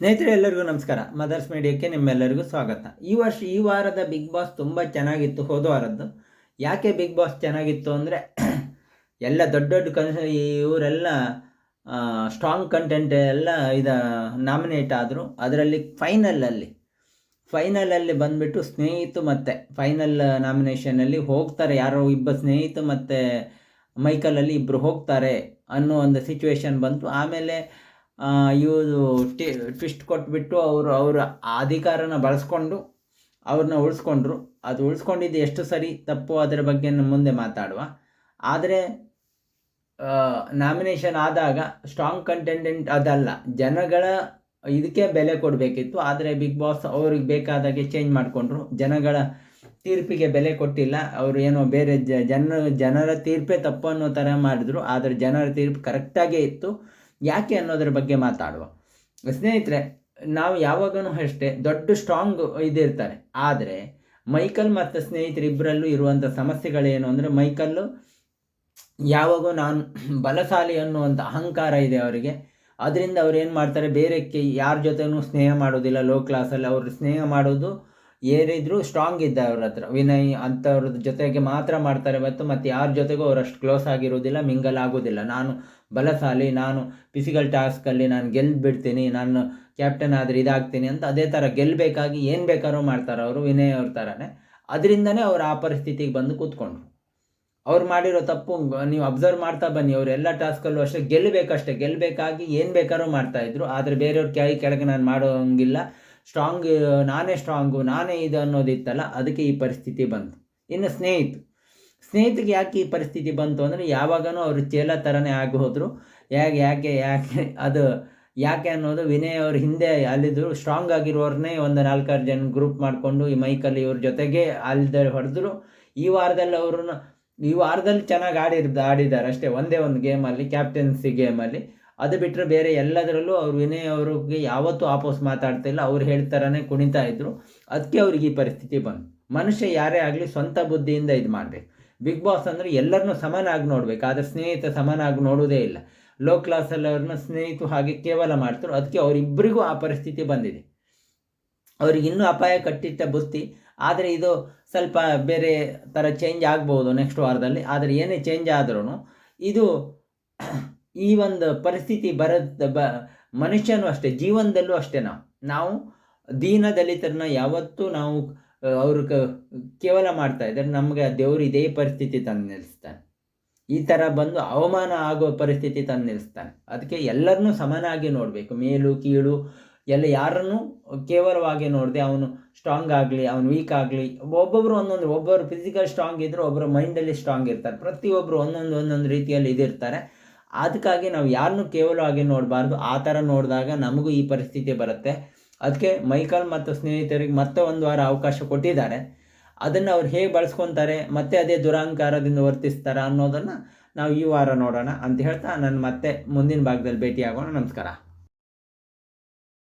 ಸ್ನೇಹಿತರೆ, ಎಲ್ಲರಿಗೂ ನಮಸ್ಕಾರ. ಮದರ್ಸ್ ಮೀಡಿಯಾಕ್ಕೆ ನಿಮ್ಮೆಲ್ಲರಿಗೂ ಸ್ವಾಗತ. ಈ ವರ್ಷ, ಈ ವಾರದ ಬಿಗ್ ಬಾಸ್ ತುಂಬ ಚೆನ್ನಾಗಿತ್ತು ಹೋದ ವಾರದ್ದು. ಯಾಕೆ ಬಿಗ್ ಬಾಸ್ ಚೆನ್ನಾಗಿತ್ತು ಅಂದರೆ, ಎಲ್ಲ ದೊಡ್ಡ ದೊಡ್ಡ ಕನ್ಸ ಇವರೆಲ್ಲ ಸ್ಟ್ರಾಂಗ್ ಕಂಟೆಂಟ್ ಎಲ್ಲ ಇದು ನಾಮಿನೇಟ್ ಆದರು. ಅದರಲ್ಲಿ ಫೈನಲಲ್ಲಿ ಫೈನಲಲ್ಲಿ ಬಂದುಬಿಟ್ಟು ಸ್ನೇಹಿತು ಮತ್ತು ಫೈನಲ್ ನಾಮಿನೇಷನಲ್ಲಿ ಹೋಗ್ತಾರೆ. ಯಾರೋ ಇಬ್ಬ ಸ್ನೇಹಿತು ಮತ್ತು ಮೈಕಲಲ್ಲಿ ಇಬ್ಬರು ಹೋಗ್ತಾರೆ ಅನ್ನೋ ಒಂದು ಸಿಚುವೇಶನ್ ಬಂತು. ಆಮೇಲೆ ಇವರು ಟಿ ಟ್ವಿಸ್ಟ್ ಕೊಟ್ಬಿಟ್ಟು ಅವರು, ಅವರ ಅಧಿಕಾರನ ಬಳಸ್ಕೊಂಡು ಅವ್ರನ್ನ ಉಳಿಸ್ಕೊಂಡ್ರು. ಅದು ಉಳಿಸ್ಕೊಂಡಿದ್ದು ಎಷ್ಟು ಸರಿ ತಪ್ಪು ಅದರ ಬಗ್ಗೆ ಮುಂದೆ ಮಾತಾಡುವ. ಆದರೆ ನಾಮಿನೇಷನ್ ಆದಾಗ ಸ್ಟ್ರಾಂಗ್ ಕಂಟೆಂಡೆಂಟ್ ಅದಲ್ಲ. ಜನಗಳ ಇದಕ್ಕೆ ಬೆಲೆ ಕೊಡಬೇಕಿತ್ತು. ಆದರೆ ಬಿಗ್ ಬಾಸ್ ಅವ್ರಿಗೆ ಬೇಕಾದಾಗೆ ಚೇಂಜ್ ಮಾಡಿಕೊಂಡ್ರು. ಜನಗಳ ತೀರ್ಪಿಗೆ ಬೆಲೆ ಕೊಟ್ಟಿಲ್ಲ. ಅವರು ಏನೋ ಬೇರೆ ಜನ, ಜನರ ತೀರ್ಪೇ ತಪ್ಪು ಅನ್ನೋ ಥರ ಮಾಡಿದ್ರು. ಆದರೆ ಜನರ ತೀರ್ಪು ಕರೆಕ್ಟಾಗೇ ಇತ್ತು. ಯಾಕೆ ಅನ್ನೋದ್ರ ಬಗ್ಗೆ ಮಾತಾಡುವ? ಸ್ನೇಹಿತರೆ, ನಾವು ಯಾವಾಗಲೂ ಅಷ್ಟೇ ದೊಡ್ಡ ಸ್ಟ್ರಾಂಗ್ ಇದಿರ್ತಾರೆ. ಆದರೆ, ಮೈಕಲ್ ಮತ್ತು ಸ್ನೇಹಿತರಿಬ್ಬರಲ್ಲೂ ಇರುವಂಥ ಸಮಸ್ಯೆಗಳೇನು ಅಂದರೆ ಮೈಕಲ್ಲು ಯಾವಾಗೂ ನಾನು ಬಲಶಾಲಿ ಅನ್ನುವಂಥ ಅಹಂಕಾರ ಇದೆ ಅವರಿಗೆ. ಅದರಿಂದ ಅವ್ರು ಏನು ಮಾಡ್ತಾರೆ ಬೇರೆ ಕೆ ಯಾರ ಜೊತೆನೂ ಸ್ನೇಹ ಮಾಡೋದಿಲ್ಲ. ಲೋ ಕ್ಲಾಸಲ್ಲಿ ಅವರು ಸ್ನೇಹ ಮಾಡೋದು ಏನಿದ್ರು ಸ್ಟ್ರಾಂಗ್ ಇದ್ದ ಅವ್ರ ಹತ್ರ. ವಿನಯ್ ಅಂಥವ್ರ ಜೊತೆಗೆ ಮಾತ್ರ ಮಾಡ್ತಾರೆ ಮತ್ತು ಮತ್ತು ಯಾರ ಜೊತೆಗೂ ಅವ್ರು ಅಷ್ಟು ಕ್ಲೋಸ್ ಆಗಿರೋದಿಲ್ಲ ಮಿಂಗಲ್ ಆಗೋದಿಲ್ಲ. ನಾನು ಬಲಸಾಲಿ ನಾನು ಫಿಸಿಕಲ್ ಟಾಸ್ಕಲ್ಲಿ ನಾನು ಗೆಲ್ದು ಬಿಡ್ತೀನಿ ನಾನು ಕ್ಯಾಪ್ಟನ್ ಆದರೆ ಇದಾಗ್ತೀನಿ ಅಂತ ಅದೇ ಥರ ಗೆಲ್ಲಬೇಕಾಗಿ ಏನು ಬೇಕಾದ್ರೂ ಮಾಡ್ತಾರೆ ಅವರು, ವಿನಯ್ ಅವ್ರ ಥರನೇ ಅದರಿಂದನೇ ಅವ್ರು ಆ ಪರಿಸ್ಥಿತಿಗೆ ಬಂದು ಕೂತ್ಕೊಂಡ್ರು. ಅವ್ರು ಮಾಡಿರೋ ತಪ್ಪು ನೀವು ಅಬ್ಸರ್ವ್ ಮಾಡ್ತಾ ಬನ್ನಿ. ಅವ್ರು ಎಲ್ಲ ಟಾಸ್ಕಲ್ಲೂ ಅಷ್ಟೇ ಗೆಲ್ಲಬೇಕಷ್ಟೇ ಗೆಲ್ಲಬೇಕಾಗಿ ಏನು ಬೇಕಾದ್ರೂ ಮಾಡ್ತಾಯಿದ್ರು ಆದರೆ ಬೇರೆಯವ್ರ ಕೈ ಕೆಳಗೆ ನಾನು ಮಾಡೋಂಗಿಲ್ಲ ಸ್ಟ್ರಾಂಗ್ ನಾನೇ ಸ್ಟ್ರಾಂಗು ನಾನೇ ಇದು ಅನ್ನೋದಿತ್ತಲ್ಲ ಅದಕ್ಕೆ ಈ ಪರಿಸ್ಥಿತಿ ಬಂತು. ಇನ್ನು ಸ್ನೇಹಿತು ಸ್ನೇಹಿತಿಗೆ ಯಾಕೆ ಈ ಪರಿಸ್ಥಿತಿ ಬಂತು ಅಂದರೆ ಯಾವಾಗಲೂ ಅವರು ಚೇಲ ಥರನೇ ಆಗಿ ಹೋದರು. ಯಾಕೆ ಯಾಕೆ ಯಾಕೆ, ಅದು ಯಾಕೆ ಅನ್ನೋದು ವಿನಯ್ ಅವ್ರ ಹಿಂದೆ ಅಲ್ಲಿದ್ದರು ಸ್ಟ್ರಾಂಗ್ ಆಗಿರೋರನ್ನೇ ಒಂದು ನಾಲ್ಕಾರು ಜನ ಗ್ರೂಪ್ ಮಾಡಿಕೊಂಡು ಈ ಮೈಕಲ್ಲಿ ಇವ್ರ ಜೊತೆಗೆ ಅಲ್ಲಿದ್ದ ಹೊಡೆದ್ರು. ಈ ವಾರದಲ್ಲಿ ಅವ್ರನ್ನ, ಈ ವಾರದಲ್ಲಿ ಚೆನ್ನಾಗಿ ಆಡಿರ್, ಆಡಿದ್ದಾರೆ ಅಷ್ಟೇ, ಒಂದೇ ಒಂದು ಗೇಮಲ್ಲಿ ಕ್ಯಾಪ್ಟನ್ಸಿ ಗೇಮಲ್ಲಿ ಅದು ಬಿಟ್ಟರೆ ಬೇರೆ ಎಲ್ಲದರಲ್ಲೂ ಅವರು ವಿನಯ್ ಅವ್ರಿಗೆ ಯಾವತ್ತೂ ಆಪೋಸ್ ಮಾತಾಡ್ತಿಲ್ಲ. ಅವ್ರು ಹೇಳ್ತಾರನೇ ಕುಣಿತಾ ಇದ್ರು. ಅದಕ್ಕೆ ಅವ್ರಿಗೆ ಈ ಪರಿಸ್ಥಿತಿ ಬಂತು. ಮನುಷ್ಯ ಯಾರೇ ಆಗಲಿ ಸ್ವಂತ ಬುದ್ಧಿಯಿಂದ ಇದು ಮಾಡಬೇಕು. ಬಿಗ್ ಬಾಸ್ ಅಂದರೆ ಎಲ್ಲರನ್ನೂ ಸಮನಾಗಿ ನೋಡ್ಬೇಕು. ಆದರೆ ಸ್ನೇಹಿತ ಸಮನಾಗಿ ನೋಡೋದೇ ಇಲ್ಲ. ಲೋ ಕ್ಲಾಸಲ್ಲಿ ಅವ್ರನ್ನ ಸ್ನೇಹಿತರು ಹಾಗೆ ಕೇವಲ ಮಾಡ್ತಾರೆ ಅದಕ್ಕೆ ಅವರಿಬ್ಬರಿಗೂ ಆ ಪರಿಸ್ಥಿತಿ ಬಂದಿದೆ. ಅವ್ರಿಗೆ ಇನ್ನೂ ಅಪಾಯ ಕಟ್ಟಿಟ್ಟ ಬುತ್ತಿ. ಆದರೆ ಇದು ಸ್ವಲ್ಪ ಬೇರೆ ಥರ ಚೇಂಜ್ ಆಗ್ಬೋದು ನೆಕ್ಸ್ಟ್ ವಾರದಲ್ಲಿ. ಆದರೆ ಏನೇ ಚೇಂಜ್ ಆದ್ರೂ ಇದು ಈ ಒಂದು ಪರಿಸ್ಥಿತಿ ಬರದ ಬ, ಮನುಷ್ಯನೂ ಅಷ್ಟೇ, ಜೀವನದಲ್ಲೂ ಅಷ್ಟೇ ನಾವು. ನಾವು ದೀನ ದಲಿತರನ್ನ ಯಾವತ್ತೂ ನಾವು ಅವರು ಕೇವಲ ಮಾಡ್ತಾ ಇದ್ದಾರೆ. ನಮಗೆ ದೇವರು ಇದೇ ಪರಿಸ್ಥಿತಿ ತಂದು ನಿಲ್ಲಿಸ್ತಾನೆ. ಈ ಥರ ಬಂದು ಅವಮಾನ ಆಗೋ ಪರಿಸ್ಥಿತಿ ತಂದು ನಿಲ್ಲಿಸ್ತಾನೆ. ಅದಕ್ಕೆ ಎಲ್ಲರನ್ನೂ ಸಮನಾಗಿ ನೋಡಬೇಕು. ಮೇಲು, ಕೀಳು, ಎಲ್ಲ ಯಾರನ್ನು ಕೇವಲವಾಗಿ ನೋಡದೆ ಅವನು ಸ್ಟ್ರಾಂಗ್ ಆಗಲಿ, ಅವನು ವೀಕ್ ಆಗಲಿ ಒಬ್ಬೊಬ್ಬರು ಒಂದೊಂದು, ಒಬ್ಬರು ಫಿಸಿಕಲ್ ಸ್ಟ್ರಾಂಗ್ ಇದ್ದರು ಒಬ್ಬರು ಮೈಂಡಲ್ಲಿ ಸ್ಟ್ರಾಂಗ್ ಇರ್ತಾರೆ. ಪ್ರತಿಯೊಬ್ಬರು ಒಂದೊಂದು ಒಂದೊಂದು ರೀತಿಯಲ್ಲಿ ಇದಿರ್ತಾರೆ. ಅದಕ್ಕಾಗಿ ನಾವು ಯಾರನ್ನು ಕೇವಲ ಹಾಗೆ ನೋಡಬಾರ್ದು. ಆ ಥರ ನೋಡಿದಾಗ ನಮಗೂ ಈ ಪರಿಸ್ಥಿತಿ ಬರುತ್ತೆ. ಅದಕ್ಕೆ ಮೈಕಲ್ ಮತ್ತು ಸ್ನೇಹಿತರಿಗೆ ಮತ್ತೆ ಒಂದು ವಾರ ಅವಕಾಶ ಕೊಟ್ಟಿದ್ದಾರೆ. ಅದನ್ನು ಅವ್ರು ಹೇಗೆ ಬಳಸ್ಕೊತಾರೆ, ಮತ್ತೆ ಅದೇ ದುರಹಂಕಾರದಿಂದ ವರ್ತಿಸ್ತಾರ ಅನ್ನೋದನ್ನು ನಾವು ಈ ವಾರ ನೋಡೋಣ ಅಂತ ಹೇಳ್ತಾ ನಾನು ಮತ್ತೆ ಮುಂದಿನ ಭಾಗದಲ್ಲಿ ಭೇಟಿಯಾಗೋಣ. ನಮಸ್ಕಾರ.